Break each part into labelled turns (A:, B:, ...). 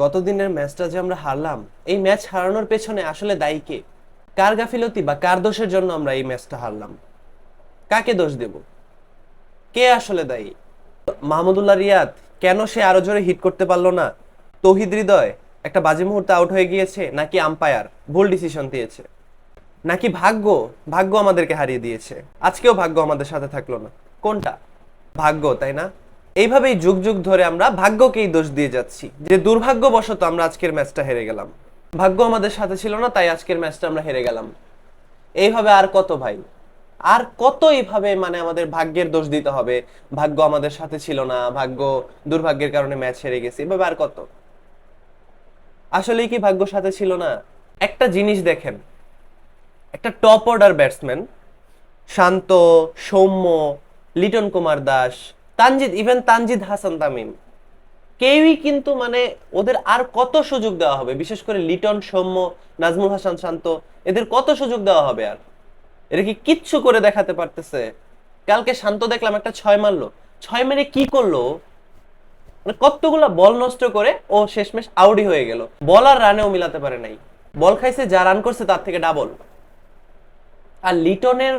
A: গত দিনের ম্যাচটা যে আমরা হারলাম, এই ম্যাচ হারানোর পেছনে আসলে দায়ী কে? কার গাফিলতি বা কার দোষের জন্য আমরা এই ম্যাচটা হারলাম? কাকে দোষ দেব? কে আসলে দায়ী? মাহমুদুল্লাহ রিয়াদ, কেন সে আরও জোরে হিট করতে পারল না? তৌহিদ হৃদয়, একটা বাজে মুহূর্তে আউট হয়ে গিয়েছে, নাকি আম্পায়ার ভুল ডিসিশন দিয়েছে? নাকি ভাগ্য ভাগ্য আমাদেরকে হারিয়ে দিয়েছে? আজকেও ভাগ্য আমাদের সাথে থাকল না। কোনটা? ভাগ্য, তাই না? এইভাবেই যুগ যুগ ধরে আমরা ভাগ্যকেই দোষ দিয়ে যাচ্ছি। যে দুর্ভাগ্যবশত আমরা আজকের ম্যাচটা হেরে গেলাম। ভাগ্য আমাদের সাথে ছিল না, তাই আজকের ম্যাচটা আমরা হেরে গেলাম। এইভাবে আর কত ভাই? আর কত এইভাবে মানে আমাদের ভাগ্যের দোষ দিতে হবে? ভাগ্য আমাদের সাথে ছিল না, ভাগ্য দুর্ভাগ্যের কারণে ম্যাচ হেরে গেছে। এভাবে আর কত? আসলেই কি ভাগ্য সাথে ছিল না? একটা জিনিস দেখেন। একটা top order batsman, Shanto, Soumya, Liton Kumar Das Tanzid even Tanzid Hasan Tamim. কেউই কিন্তু মানে ওদের আর কত সুযোগ দেওয়া হবে? বিশেষ করে লিটন, সৌম্য, নাজমুল হাসান শান্ত, এদের কত সুযোগ দেওয়া হবে আর? এরা কি কিচ্ছু করে দেখাতে পারতেছে? কালকে শান্ত দেখলাম একটা ছয় মারলো। ছয় মেরে কি করল? মানে কতগুলা বল নষ্ট করে ও শেষমেশ আউটই হয়ে গেল। বল আর রানেও মিলাতে পারে নাই। বল খাইছে, যা রান করছে তার থেকে ডাবল আর লিটনের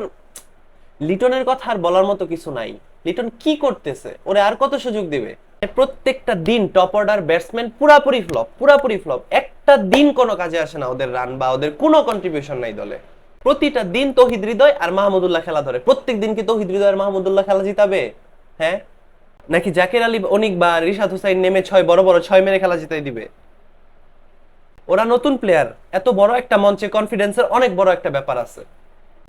A: লিটনের কথা আর বলার মতো কিছু নাই। লিটন কি করতেছে? ওরে আর কত সুযোগ দিবে? প্রত্যেকটা দিন টপ অর্ডার ব্যাটসম্যান পুরাপুরি ফ্লপ পুরাপুরি ফ্লপ একটা দিন কোনো কাজে আসে না ওদের রান বা ওদের কোনো কন্ট্রিবিউশন নাই দলে। প্রতিটা দিন তৌহিদ হৃদয় আর মাহমুদুল্লাহ খেলা ধরে। প্রত্যেক দিন কি তৌহিদ হৃদয় আর মাহমুদুল্লাহ খেলা জিতাবে? হ্যাঁ? নাকি জাকির আলী, অনিক বা রিশাদ হুসাইন নেমে ছয়, বড় বড় ছয় মেরে খেলা জিতাই দিবে? ওরা নতুন প্লেয়ার এত বড় একটা মঞ্চে কনফিডেন্সের অনেক বড় একটা ব্যাপার আছে।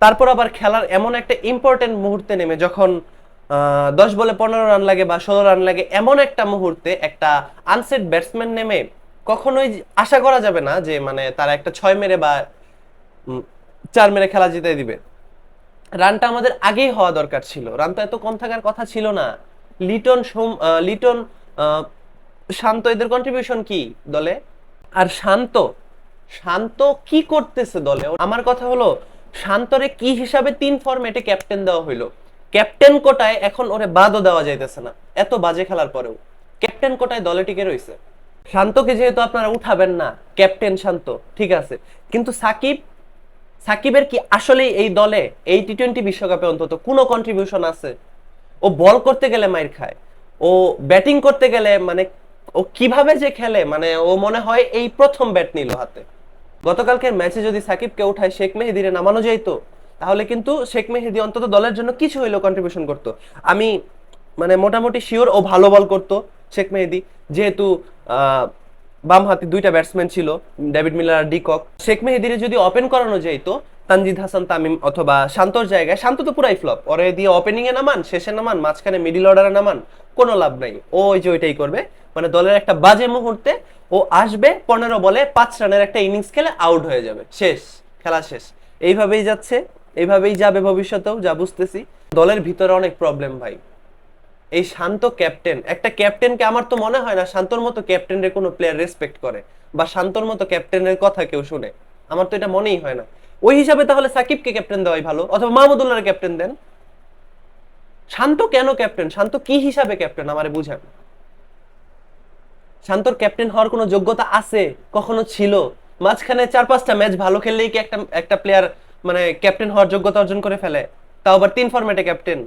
A: তারপর আবার খেলার এমন একটা ইম্পর্টেন্ট মুহূর্তে নেমে যখন দশ বলে পনেরো রান লাগে বা ষোলো রান লাগে, এমন একটা মুহূর্তে একটা আনসেট ব্যাটসম্যান নেমে কখনোই আশা করা যাবে না যে মানে তারা একটা ছয় মেরে বা চার মেরে খেলা জিতে দিবে। রানটা আমাদের আগেই হওয়া দরকার ছিল। রান তো এত কম থাকার কথা ছিল না। লিটন সোম- লিটন শান্ত, এদের কন্ট্রিবিউশন কি দলে? আর শান্ত শান্ত কি করতেছে দলে? আমার কথা হলো, শান্তরে কি হিসাবে তিন ফরম্যাটে ক্যাপ্টেন দেওয়া হইল? ক্যাপ্টেন কোটায় এখন ওরে বাদও দেওয়া যাইতেছে না। এত বাজে খেলার পরেও। ক্যাপ্টেন কোটায় দলে টিকে রইছে। শান্তকে যেহেতু আপনারা উঠাবেন না, ক্যাপ্টেন শান্ত, ঠিক আছে। কিন্তু সাকিব, সাকিবের কি আসলেই এই দলে, এই টি টোয়েন্টি বিশ্বকাপে অন্তত কোনো কন্ট্রিবিউশন আছে? ও বল করতে গেলে মাইর খায়। ও ব্যাটিং করতে গেলে মানে ও কীভাবে যে খেলে মানে ও মনে হয় এই প্রথম ব্যাট নিল হাতে। গতকালকের ম্যাচে যদি সাকিবকে উঠায়, শেখ মেহেদিরে নামানো যাইতো। তাহলে কিন্তু শেখ মেহেদি অন্তত দলের জন্য কিছু হইলেও কন্ট্রিবিউশন করতো। আমি মানে মোটামুটি শিওর ও ভালো বল করতো শেখ মেহেদি। যেহেতু বাম হাতে দুইটা ব্যাটসম্যান ছিল ডেভিড মিলার আর ডিকক শেখ মেহেদিরে যদি ওপেন করানো যাইতো, তানজিদ হাসান, তামিম অথবা শান্তর জায়গায়, শান্ত তো পুরাই ফ্লপ ওরে দিয়ে ওপেনিংয়ে নামান, শেষে নামান, মাঝখানে মিডিল অর্ডারে নামান, কোনো লাভ নাই। ও ওই যে ওইটাই করবে। মানে দলের একটা বাজে মুহূর্তে ও আসবে, পনেরো বলে পাঁচ রানের একটা ইনিংস খেলে আউট হয়ে যাবে। শেষ, খেলা শেষ। এইভাবেই যাচ্ছে। এইভাবেই যাবে ভবিষ্যতেও, যা বুঝতেছি। দলের ভিতরে অনেক প্রবলেম ভাই। এই শান্ত ক্যাপ্টেন একটা ক্যাপ্টেনকে আমার তো মনে হয় না শান্তর মতো ক্যাপ্টেনের কোনো প্লেয়ার রেসপেক্ট করে, বা শান্তর মতো ক্যাপ্টেনের কথা কেউ শুনে। আমার তো এটা মনেই হয় না। ওই হিসাবে তাহলে সাকিবকে ক্যাপ্টেন দেওয়াই ভালো, অথবা মাহমুদুল্লাহর ক্যাপ্টেন দেন? শান্ত কেন ক্যাপ্টেন শান্ত কি হিসাবে ক্যাপ্টেন আমারে বুঝান। শান্তর ক্যাপ্টেন হওয়ার কোনো যোগ্যতা আছে? কখনো ছিল? মাঝখানে চার পাঁচটা ম্যাচ ভালো খেললেই কি একটা একটা প্লেয়ার মানে ক্যাপ্টেন হওয়ার যোগ্যতা অর্জন করে ফেলে। তাও আবার তিন ফরম্যাটে ক্যাপ্টেন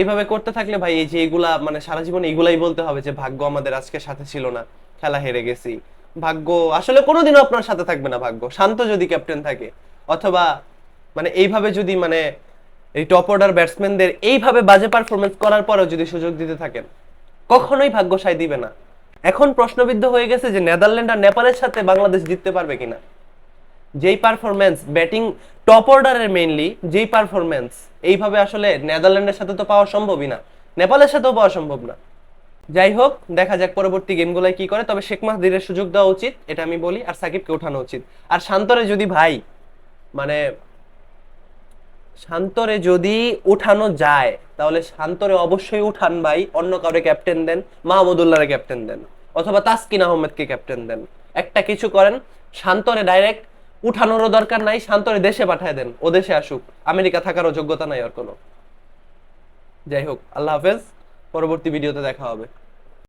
A: এইভাবে করতে থাকলে ভাই, এই যে এগুলা মানে সারা জীবন এগুলাই বলতে হবে যে, ভাগ্য আমাদের আজকে সাথে ছিল না। খেলা হেরে গেছি। ভাগ্য, আসলে কোনোদিনও আপনার সাথে থাকবে না ভাগ্য। শান্ত যদি ক্যাপ্টেন থাকে, অথবা মানে এইভাবে যদি মানে এই টপ অর্ডার ব্যাটসম্যানদের এইভাবে বাজে পারফরমেন্স করার পরেও যদি সুযোগ দিতে থাকেন, কখনোই ভাগ্য সায় দিবে না। এখন প্রশ্নবিদ্ধ হয়ে গেছে যে, নেদারল্যান্ড আর নেপালের সাথে বাংলাদেশ জিততে পারবে কিনা। যেই পারফরমেন্স ব্যাটিং টপ অর্ডারের মেইনলি যেই পারফরমেন্স এইভাবে আসলে নেদারল্যান্ডের সাথে তো পাওয়া সম্ভবই না। নেপালের সাথেও পাওয়া সম্ভব না। যাই হোক, দেখা যাক পরবর্তী গেমগুলোয় কি করে, তবে শেখ মাহদিরের সুযোগ দেওয়া উচিত, এটা আমি বলি, আর সাকিবকে ওঠানো উচিত। আর শান্তরে যদি ভাই মানে শান্তরে যদি উঠানো যায়, তাহলে শান্তরে অবশ্যই উঠান ভাই, অন্য কাউরে ক্যাপ্টেন দেন মাহমুদুল্লাহরে ক্যাপ্টেন দেন, অথবা তাসকিন আহমেদকে ক্যাপ্টেন দেন। একটা কিছু করেন, শান্তরে ডাইরেক্ট উঠানোরও দরকার নাই, শান্তরে দেশে পাঠায় দেন, ও দেশে আসুক। আমেরিকা থাকারও যোগ্যতা নাই আর কোনো। যাই হোক, আল্লাহ হাফেজ, পরবর্তী ভিডিওতে দেখা হবে।